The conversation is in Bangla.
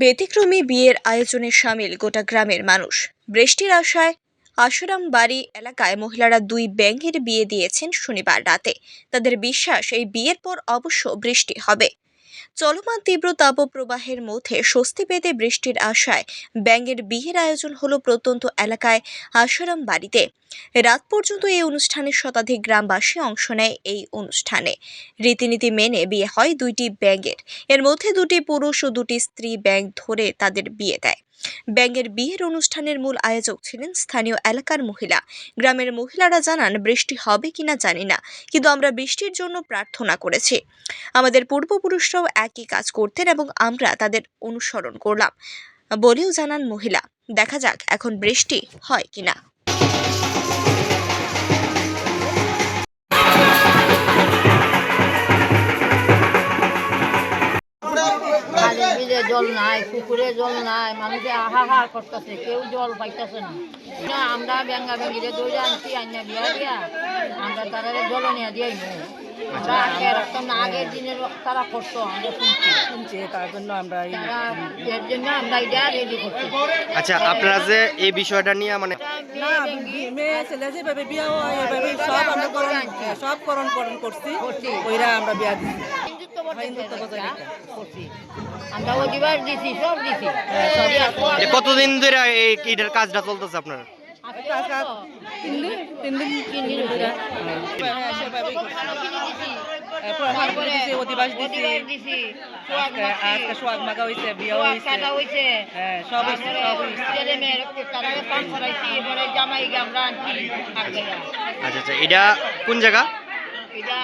ব্যতিক্রমী বিয়ের আয়োজনে সামিল গোটা গ্রামের মানুষ। বৃষ্টির আশায় আশুরাম বাড়ি এলাকায় মহিলারা দুই ব্যাঙের বিয়ে দিয়েছেন শনিবার রাতে। তাদের বিশ্বাস, এই বিয়ের পর অবশ্য বৃষ্টি হবে। চলমান তীব্র তাপপ্রবাহের মধ্যে স্বস্তি পেতে বৃষ্টির আশায় ব্যাঙের বিয়ের আয়োজন হলো প্রত্যন্ত এলাকায় আশারাম বাড়িতে। রাত পর্যন্ত এই অনুষ্ঠানে শতাধিক গ্রামবাসী অংশ নেয় এই অনুষ্ঠানে। রীতিনীতি মেনে বিয়ে হয় দুইটি ব্যাঙের। এর মধ্যে দুটি পুরুষ ও দুটি স্ত্রী ব্যাঙ ধরে তাদের বিয়ে দেয়। ব্যাঙের বিয়ের অনুষ্ঠানের মূল আয়োজক ছিলেন স্থানীয় এলাকার মহিলা। গ্রামের মহিলারা জানান, বৃষ্টি হবে কিনা জানি না, কিন্তু আমরা বৃষ্টির জন্য প্রার্থনা করেছি। আমাদের পূর্বপুরুষরাও একই কাজ করতেন এবং আমরা তাদের অনুসরণ করলাম। বলেও জানান মহিলা। দেখা যাক এখন বৃষ্টি হয় কিনা। বিলে জল নাই পুকুরে জল নাই মানুষে আহাহার করতেছে কেউ জল পাইতেছে না। না, আমরা ব্যাঙ্গা ব্যাঙ্গিরে দৌড়ে আনছি আইনা বিয়া দিয়া আমরা তারা জল নিয়ে দিয়াই আমরা আগে রাখতাম না আগের দিনের তারা করতো আমরা শুনছি। শুনছি তার জন্য আমরা এর জন্য আমরা এটা রেডি করছি। আচ্ছা আপনারা যে এই বিষয়টা নিয়ে মানে না মেয়ে ছেলে যেভাবে বিয়া হয় এভাবে সব আমরা করণ সব করণ করণ করছি। ওইরা আমরা বিয়া দিচ্ছি। আমরা দিছি সব দিছি। কতদিন ধরে এই এটার কাজটা চলতেছে আপনার। হ্যাঁ। হ্যাঁ, অধিবাস দিছি। আজকে সোয়াগ মাগা হয়েছে বিয়া হয়েছে হ্যাঁ সব জামাই আমরা আচ্ছা আচ্ছা এটা কোন জায়গা? এটা